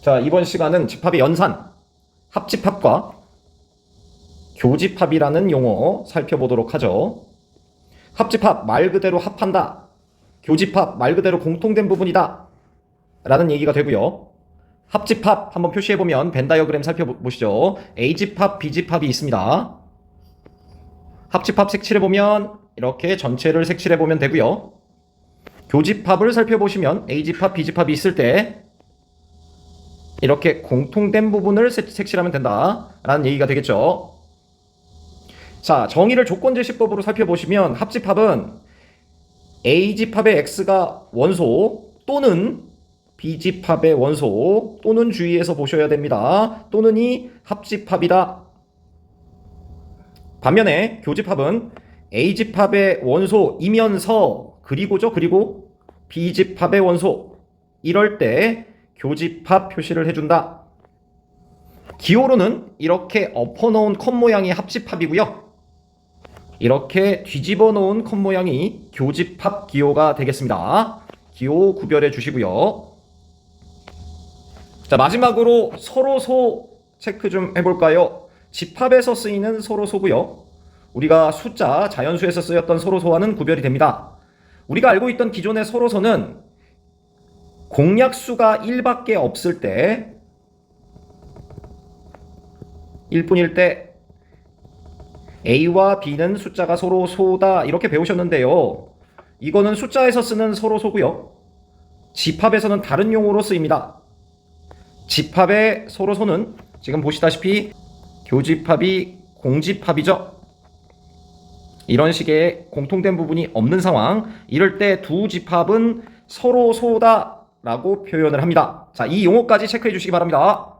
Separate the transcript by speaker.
Speaker 1: 자, 이번 시간은 집합의 연산, 합집합과 교집합이라는 용어 살펴보도록 하죠. 합집합 말 그대로 합한다. 교집합 말 그대로 공통된 부분이다. 라는 얘기가 되고요. 합집합 한번 표시해 보면 벤 다이어그램 살펴보시죠. A집합, B집합이 있습니다. 합집합 색칠해 보면 이렇게 전체를 색칠해 보면 되고요. 교집합을 살펴보시면 A집합, B집합이 있을 때 이렇게 공통된 부분을 색- 색칠하면 된다라는 얘기가 되겠죠. 자, 정의를 조건 제시법으로 살펴보시면 합집합은 A집합의 X가 원소 또는 B집합의 원소 또는 주의해서 보셔야 됩니다. 또는 이 합집합이다. 반면에 교집합은 A집합의 원소이면서 그리고죠. 그리고 B집합의 원소 이럴 때 교집합 표시를 해준다. 기호로는 이렇게 엎어놓은 컷 모양이 합집합이고요. 이렇게 뒤집어 놓은 컷 모양이 교집합 기호가 되겠습니다. 기호 구별해 주시고요. 자, 마지막으로 서로소 체크 좀 해볼까요? 집합에서 쓰이는 서로소고요. 우리가 숫자, 자연수에서 쓰였던 서로소와는 구별이 됩니다. 우리가 알고 있던 기존의 서로소는 공약수가 1밖에 없을 때 1분일 때 A와 B는 숫자가 서로 소다 이렇게 배우셨는데요. 이거는 숫자에서 쓰는 서로 소고요. 집합에서는 다른 용어로 쓰입니다. 집합의 서로 소는 지금 보시다시피 교집합이 공집합이죠. 이런 식의 공통된 부분이 없는 상황. 이럴 때 두 집합은 서로 소다 라고 표현을 합니다. 자, 이 용어까지 체크해 주시기 바랍니다.